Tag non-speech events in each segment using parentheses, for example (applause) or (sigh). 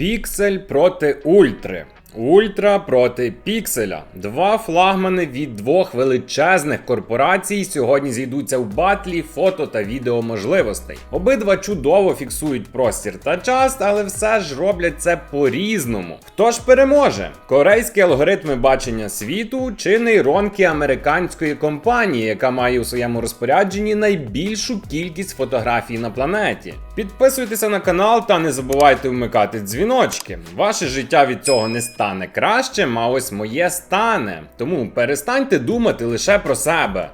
Піксель проти ультри. Ультра проти пікселя. Два флагмани від двох величезних корпорацій сьогодні зійдуться в батлі фото та відео можливостей. Обидва чудово фіксують простір та час, але все ж роблять це по-різному. Хто ж переможе? Корейські алгоритми бачення світу чи нейронки американської компанії, яка має у своєму розпорядженні найбільшу кількість фотографій на планеті. Підписуйтеся на канал та не забувайте вмикати дзвіночки. Ваше життя від цього не стане кращим, а ось моє стане. Тому перестаньте думати лише про себе.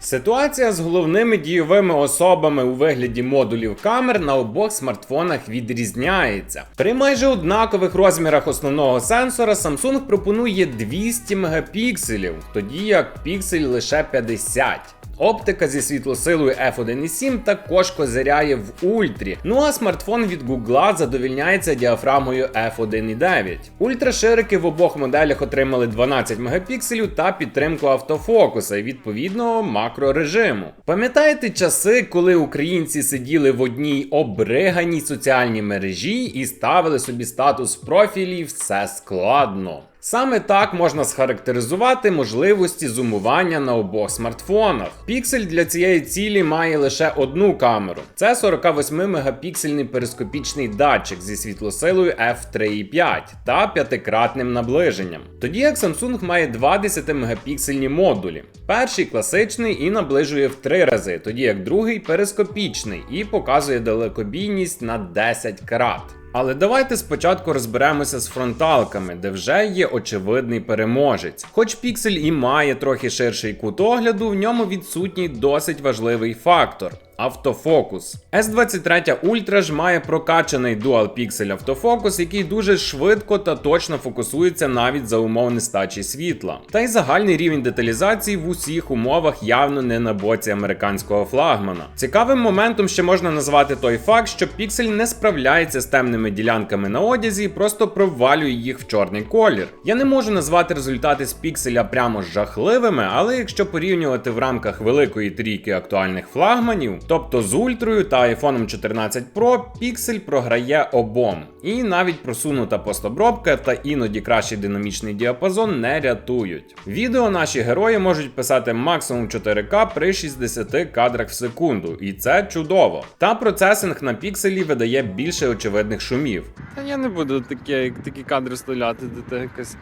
Ситуація з головними дійовими особами у вигляді модулів камер на обох смартфонах відрізняється. При майже однакових розмірах основного сенсора Samsung пропонує 200 мегапікселів, тоді як піксель лише 50. Оптика зі світлосилою f1.7 також козиряє в ультрі. Ну а смартфон від Google задовільняється діафрагмою f1.9. Ультраширики в обох моделях отримали 12 мегапікселів та підтримку автофокуса і відповідного макрорежиму. Пам'ятаєте часи, коли українці сиділи в одній обриганій соціальній мережі і ставили собі статус профілі все складно. Саме так можна схарактеризувати можливості зумування на обох смартфонах. Піксель для цієї цілі має лише одну камеру. Це 48-мегапіксельний перископічний датчик зі світлосилою f3.5 та п'ятикратним наближенням. Тоді як Samsung має два 10-мегапіксельні модулі. Перший класичний і наближує в 3 рази, тоді як другий перископічний і показує далекобійність на 10 крат. Але давайте спочатку розберемося з фронталками, де вже є очевидний переможець. Хоч піксель і має трохи ширший кут огляду, в ньому відсутній досить важливий фактор. Автофокус. S23 Ultra ж має прокачаний Dual Pixel автофокус, який дуже швидко та точно фокусується навіть за умов нестачі світла. Та й загальний рівень деталізації в усіх умовах явно не на боці американського флагмана. Цікавим моментом ще можна назвати той факт, що Pixel не справляється з темними ділянками на одязі і просто провалює їх в чорний колір. Я не можу назвати результати з пікселя прямо жахливими, але якщо порівнювати в рамках великої трійки актуальних флагманів, Тобто з ультрою та iPhone 14 Pro Pixel програє обом. І навіть просунута постобробка та іноді кращий динамічний діапазон не рятують. Відео наші герої можуть писати максимум 4К при 60 кадрах в секунду, і це чудово. Та процесинг на пікселі видає більше очевидних шумів. Та я не буду такі, такі кадри столяти, де ти якась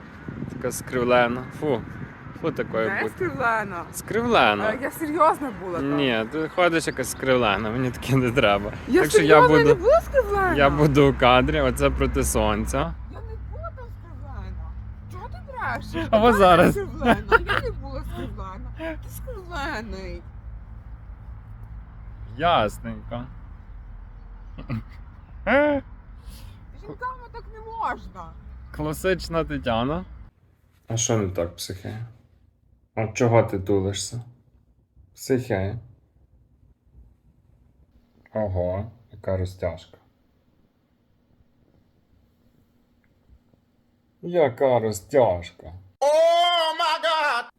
така скривлена. Фу. Фу такою Не бути. скривлено. Скривлена. Я серйозно була там. Ні, ти ходиш якась скривлена, мені таке не треба. Я так що я не буду. була скривлена. Я буду у кадрі, оце проти сонця. Я не була там скривлена. Чого ти брешеш? А ви зараз. Я не була скривлена. Ти скривлений. Ясненько. Жінками так не можна. Класична Тетяна. А що не так, психе? А чого ти тулишся? Психе. Ого, яка розтяжка. Яка розтяжка.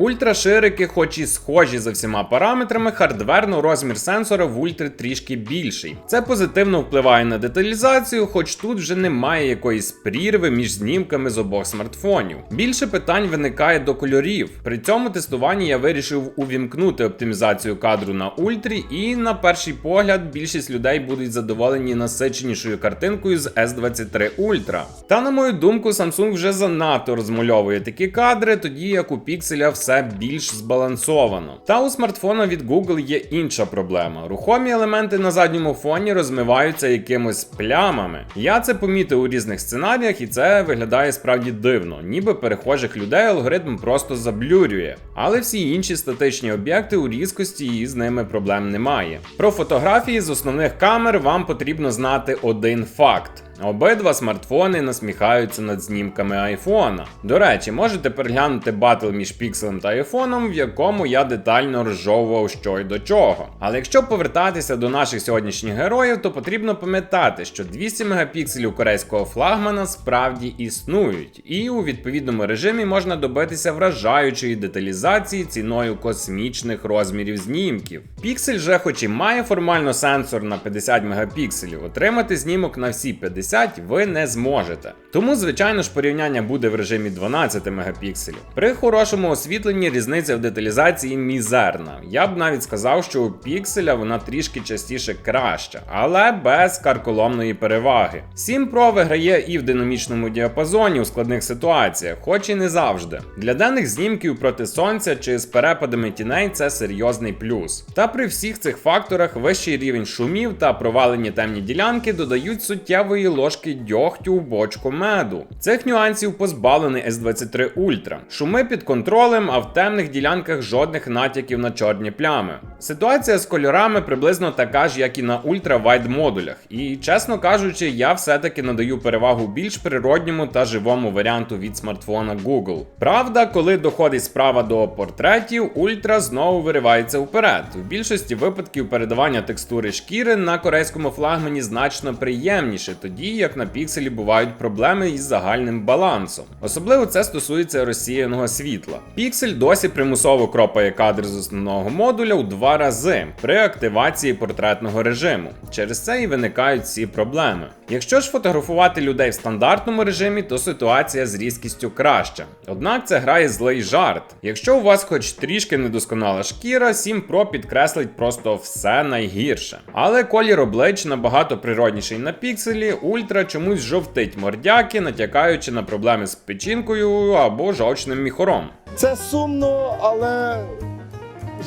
Ультраширики, хоч і схожі за всіма параметрами, хардверно розмір сенсора в ультри трішки більший. Це позитивно впливає на деталізацію, хоч тут вже немає якоїсь прірви між знімками з обох смартфонів. Більше питань виникає до кольорів. При цьому тестуванні я вирішив увімкнути оптимізацію кадру на ультрі, і на перший погляд більшість людей будуть задоволені насиченішою картинкою з S23 Ultra. Та на мою думку, Samsung вже занадто розмальовує такі кадри, тоді як у пікселя все більш збалансовано. Та у смартфона від Google є інша проблема. Рухомі елементи на задньому фоні розмиваються якимось плямами. Я це помітив у різних сценаріях, і це виглядає справді дивно, ніби перехожих людей алгоритм просто заблюрює. Але всі інші статичні об'єкти у різкості і з ними проблем немає. Про фотографії з основних камер вам потрібно знати один факт. Обидва смартфони насміхаються над знімками айфона. До речі, можете переглянути батл між пікселем та айфоном, в якому я детально розжовував що й до чого. Але якщо повертатися до наших сьогоднішніх героїв, то потрібно пам'ятати, що 200 мегапікселів корейського флагмана справді існують, і у відповідному режимі можна добитися вражаючої деталізації ціною космічних розмірів знімків. Піксель же, хоч і має формально сенсор на 50 мегапікселів, отримати знімок на всі 50 80 ви не зможете. Тому, звичайно ж, порівняння буде в режимі 12 мегапікселів. При хорошому освітленні різниця в деталізації мізерна. Я б навіть сказав, що у пікселя вона трішки частіше краща, але без карколомної переваги. 7 Pro виграє і в динамічному діапазоні у складних ситуаціях, хоч і не завжди. Для денних знімків проти сонця чи з перепадами тіней це серйозний плюс. Та при всіх цих факторах вищий рівень шумів та провалені темні ділянки додають суттєвої ложки дьогтю в бочку меду. Цих нюансів позбавлений S23 Ultra. Шуми під контролем, а в темних ділянках жодних натяків на чорні плями. Ситуація з кольорами приблизно така ж, як і на ультра-вайд модулях. І чесно кажучи, я все-таки надаю перевагу більш природньому та живому варіанту від смартфона Google. Правда, коли доходить справа до портретів, ультра знову виривається вперед. В більшості випадків передавання текстури шкіри на корейському флагмані значно приємніше, тоді як на пікселі бувають проблеми із загальним балансом. Особливо це стосується розсіяного світла. Піксель досі примусово кропає кадр з основного модуля у два рази при активації портретного режиму. Через це і виникають ці проблеми. Якщо ж фотографувати людей в стандартному режимі, то ситуація з різкістю краща. Однак це грає злий жарт. Якщо у вас хоч трішки недосконала шкіра, 7 Pro підкреслить просто все найгірше. Але колір облич набагато природніший на пікселі, ультра чомусь жовтить мордяки, натякаючи на проблеми з печінкою або жовчним міхором. Це сумно, але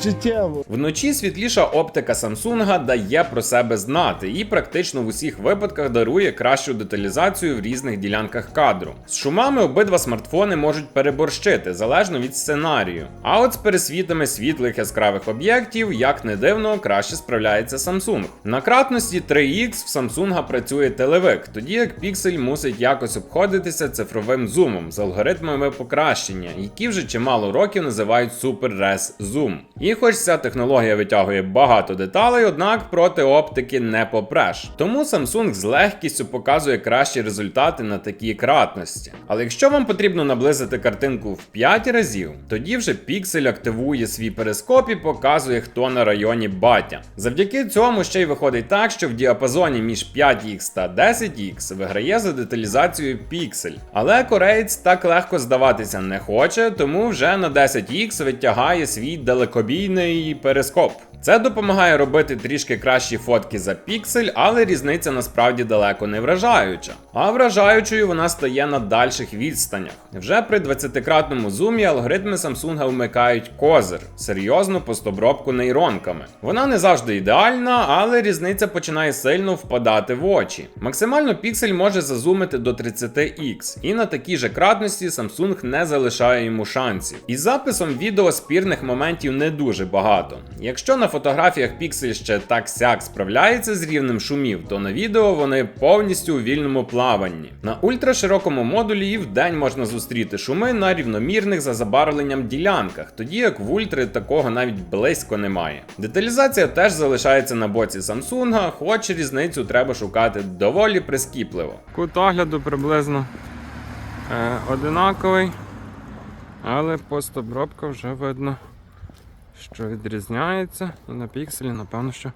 життєво. Вночі світліша оптика Samsung дає про себе знати і практично в усіх випадках дарує кращу деталізацію в різних ділянках кадру. З шумами обидва смартфони можуть переборщити залежно від сценарію. А от з пересвітами світлих яскравих об'єктів, як не дивно, краще справляється Samsung. На кратності 3X в Samsung працює телевик, тоді як Pixel мусить якось обходитися цифровим зумом з алгоритмами покращення, які вже чимало років називають Super Res Zoom. І хоч ця технологія витягує багато деталей, однак проти оптики не попреш. Тому Samsung з легкістю показує кращі результати на такій кратності. Але якщо вам потрібно наблизити картинку в 5 разів, тоді вже Pixel активує свій перископ і показує, хто на районі батя. Завдяки цьому ще й виходить так, що в діапазоні між 5X та 10X виграє за деталізацією Pixel. Але кореєць так легко здаватися не хоче, тому вже на 10X витягає свій далекобійний перископ. Це допомагає робити трішки кращі фотки за піксель, але різниця насправді далеко не вражаюча. А вражаючою вона стає на дальших відстанях. Вже при 20-кратному зумі алгоритми Samsung вмикають козир, серйозну постобробку нейронками. Вона не завжди ідеальна, але різниця починає сильно впадати в очі. Максимально піксель може зазумити до 30х, і на такій же кратності Samsung не залишає йому шансів. Із записом відео спірних моментів не дуже багато. Якщо на фотографіях піксель ще так сяк справляється з рівнем шумів, то на відео вони повністю у вільному плаванні. На ультраширокому модулі і в день можна зустріти шуми на рівномірних за забарвленням ділянках, тоді як в ультри такого навіть близько немає. Деталізація теж залишається на боці Samsung, хоч різницю треба шукати доволі прискіпливо. Кут огляду приблизно е, одинаковий, але постобробка вже видно, що відрізняється. І на пікселі, напевно, що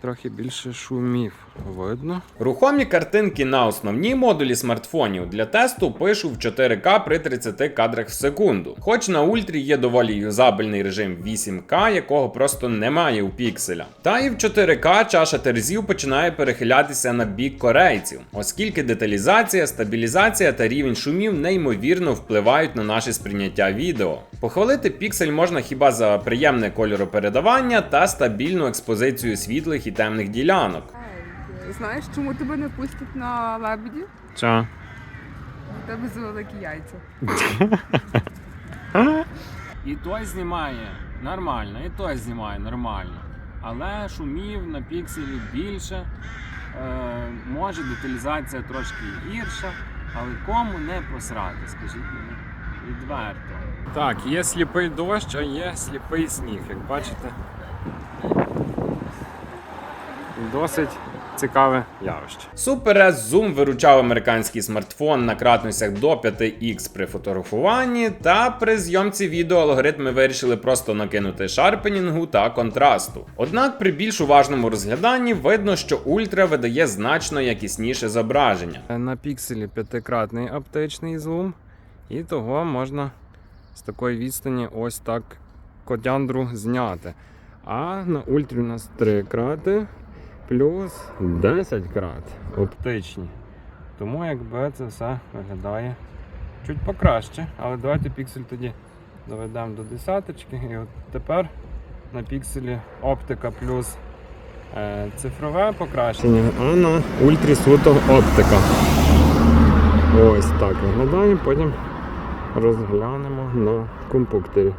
трохи більше шумів видно. Рухомі картинки на основній модулі смартфонів для тесту пишу в 4К при 30 кадрах в секунду. Хоч на ультрі є доволі юзабельний режим 8К, якого просто немає у пікселя. Та і в 4К чаша терзів починає перехилятися на бік корейців, оскільки деталізація, стабілізація та рівень шумів неймовірно впливають на наше сприйняття відео. Похвалити піксель можна хіба за приємне кольоропередавання та стабільну експозицію світлих і темних ділянок. Знаєш, чому тебе не пустять на лебеді? Ча. У тебе завеликі яйця. (laughs) І той знімає нормально, і той знімає нормально. Але шумів на пікселі більше, е, може деталізація трошки гірша, але кому не посрати, скажіть мені відверто. Так, є сліпий дощ, а є сліпий сніг, як бачите. Досить цікаве явище. Super S Zoom виручав американський смартфон на кратностях до 5x при фотографуванні, та при зйомці відео алгоритми вирішили просто накинути шарпенінгу та контрасту. Однак при більш уважному розгляданні видно, що ультра видає значно якісніше зображення. На пікселі п'ятикратний оптичний зум, і того можна з такої відстані ось так котяндру зняти. А на ультрі у нас 3 крати плюс 10 крат оптичні. Тому якби це все виглядає чуть покраще. Але давайте піксель тоді доведемо до десяточки. І от тепер на пікселі оптика плюс е, цифрове покращення, а на ультрі суто оптика. Ось так виглядає, потім розглянемо на компуктері.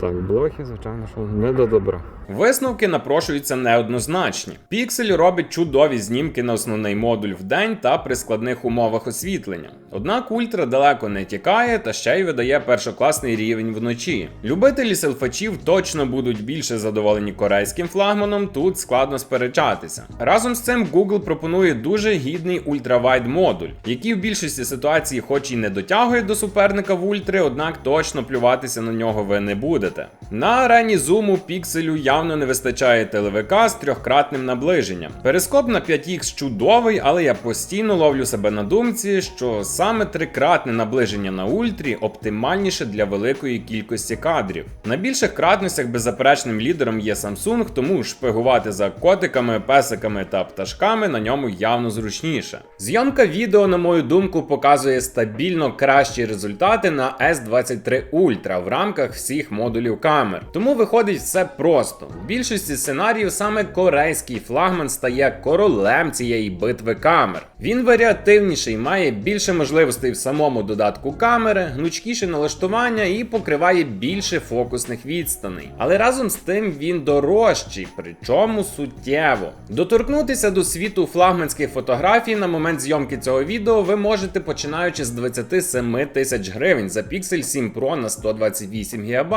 Так, блохи, звичайно, що не до добра. Висновки напрошуються неоднозначні. Pixel робить чудові знімки на основний модуль в день та при складних умовах освітлення. Однак ультра далеко не тікає та ще й видає першокласний рівень вночі. Любителі селфачів точно будуть більше задоволені корейським флагманом, тут складно сперечатися. Разом з цим Google пропонує дуже гідний ультравайд модуль, який в більшості ситуацій, хоч і не дотягує до суперника в ультри, однак точно плюватися на нього ви не будете. На арені зуму пікселю явно не вистачає телевика з трьохкратним наближенням. Перископ на 5х чудовий, але я постійно ловлю себе на думці, що саме трикратне наближення на ультрі оптимальніше для великої кількості кадрів. На більших кратностях беззаперечним лідером є Samsung, тому шпигувати за котиками, песиками та пташками на ньому явно зручніше. Зйомка відео, на мою думку, показує стабільно кращі результати на S23 Ultra в рамках всіх модулів камер. Тому виходить все просто. В більшості сценаріїв саме корейський флагман стає королем цієї битви камер. Він варіативніший, має більше можливостей в самому додатку камери, гнучкіше налаштування і покриває більше фокусних відстаней. Але разом з тим він дорожчий, причому суттєво. Доторкнутися до світу флагманських фотографій на момент зйомки цього відео ви можете починаючи з 27 тисяч гривень за Pixel 7 Pro на 128 ГБ.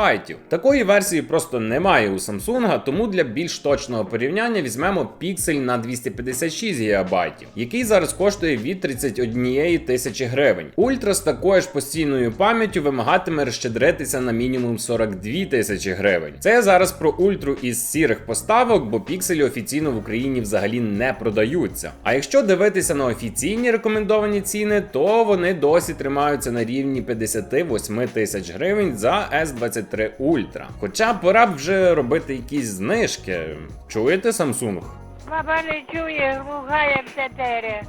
Такої версії просто немає у Samsung, тому для більш точного порівняння візьмемо Pixel на 256 ГБ, який зараз коштує від 31 тисячі гривень. Ультра з такою ж постійною пам'яттю вимагатиме розщедритися на мінімум 42 тисячі гривень. Це зараз про ультру із сірих поставок, бо пікселі офіційно в Україні взагалі не продаються. А якщо дивитися на офіційні рекомендовані ціни, то вони досі тримаються на рівні 58 тисяч гривень за S23 Ultra. Хоча пора б вже робити якісь знижки. Чуєте Samsung? Баба не чує, гугає в тетері.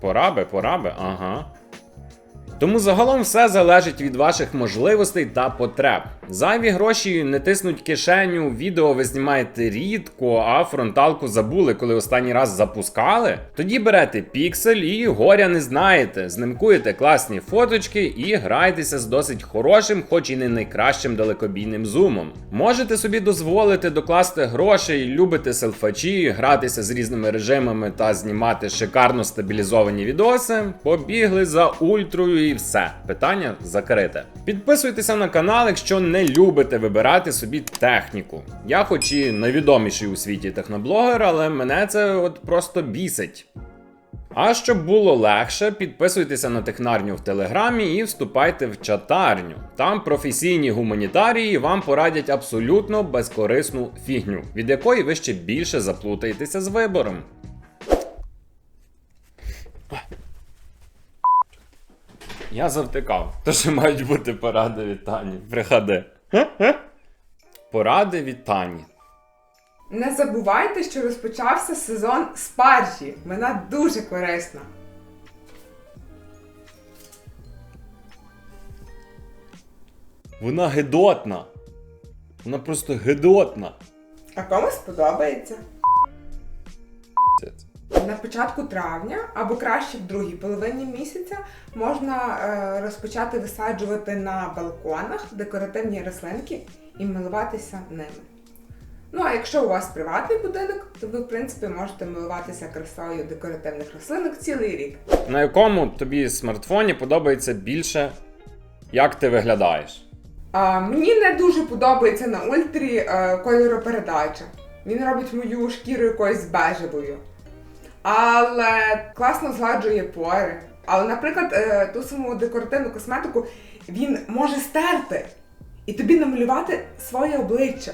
Пора би, пора би, ага. Тому загалом все залежить від ваших можливостей та потреб. Зайві гроші не тиснуть кишеню, відео ви знімаєте рідко, а фронталку забули, коли останній раз запускали. Тоді берете піксель і горя не знаєте. Знимкуєте класні фоточки і грайтеся з досить хорошим, хоч і не найкращим далекобійним зумом. Можете собі дозволити докласти грошей, любите селфачі, гратися з різними режимами та знімати шикарно стабілізовані відоси. Побігли за ультрою і все. Питання закрите. Підписуйтеся на канал, якщо не любите вибирати собі техніку. Я, хоч і найвідоміший у світі техноблогер, але мене це от просто бісить. А щоб було легше, підписуйтеся на технарню в телеграмі і вступайте в чатарню. Там професійні гуманітарії вам порадять абсолютно безкорисну фігню, від якої ви ще більше заплутаєтеся з вибором. Я завтикав, то що мають бути поради від Тані. Приходи. Поради від Тані. Не забувайте, що розпочався сезон спаржі. Вона дуже корисна. Вона гидотна. Вона просто гидотна. А кому сподобається? На початку травня або краще в другій половині місяця можна е, розпочати висаджувати на балконах декоративні рослинки і милуватися ними. Ну а якщо у вас приватний будинок, то ви в принципі можете милуватися красою декоративних рослинок цілий рік. На якому тобі смартфоні подобається більше, як ти виглядаєш? А, мені не дуже подобається на ультрі е, кольоропередача. Він робить мою шкіру якоюсь бежевою. Але класно згладжує пори. Але, наприклад, е, ту саму декоративну косметику він може стерти і тобі намалювати своє обличчя.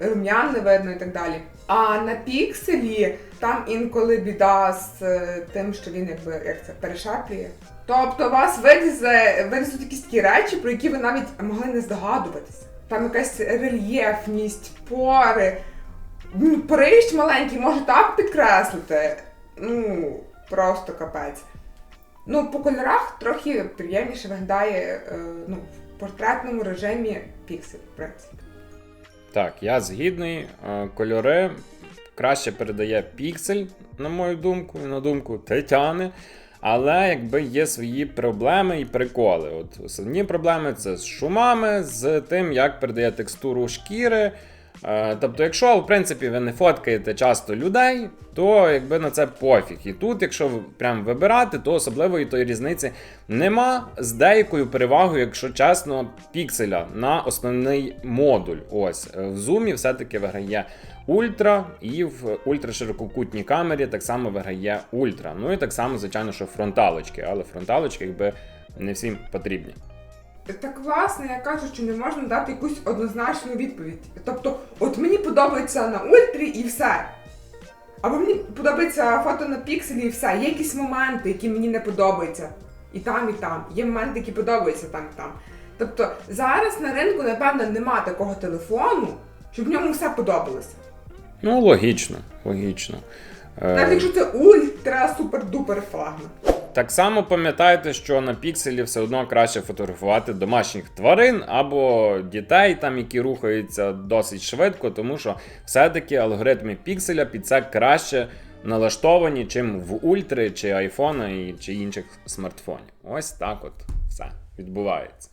Рум'ян не видно і так далі. А на пікселі там інколи біда з е, тим, що він якби як це перешаплює. Тобто вас вилізе, вилізуть якісь такі речі, про які ви навіть могли не здогадуватися. Там якась рельєфність, пори. Прищ маленький може так підкреслити. Ну, просто капець. Ну, по кольорах трохи приємніше виглядає е, ну, в портретному режимі піксель, в принципі. Так, я згідний. Е, Кольори краще передає піксель, на мою думку, на думку Тетяни. Але якби є свої проблеми і приколи. От основні проблеми це з шумами, з тим, як передає текстуру шкіри. Е, Тобто, якщо в принципі ви не фоткаєте часто людей, то якби на це пофіг. І тут, якщо прям вибирати, то особливої тої різниці нема з деякою перевагою, якщо чесно, пікселя на основний модуль. Ось Е, в зумі все-таки виграє ультра, і в ультраширококутній камері так само виграє ультра. Ну і так само, звичайно, що фронталочки, але фронталочки якби не всім потрібні. Так власне, я кажу, що не можна дати якусь однозначну відповідь. Тобто, от мені подобається на ультрі і все. Або мені подобається фото на пікселі і все. Є якісь моменти, які мені не подобаються. І там, і там. Є моменти, які подобаються там і там. Тобто зараз на ринку, напевно, нема такого телефону, щоб в ньому все подобалося. Ну, логічно, логічно. Е, Навіть якщо це ультра супер-дупер флагман. Так само пам'ятайте, що на пікселі все одно краще фотографувати домашніх тварин або дітей, там, які рухаються досить швидко, тому що все-таки алгоритми пікселя під це краще налаштовані, чим в ультри, чи айфона, чи інших смартфонів. Ось так от все відбувається.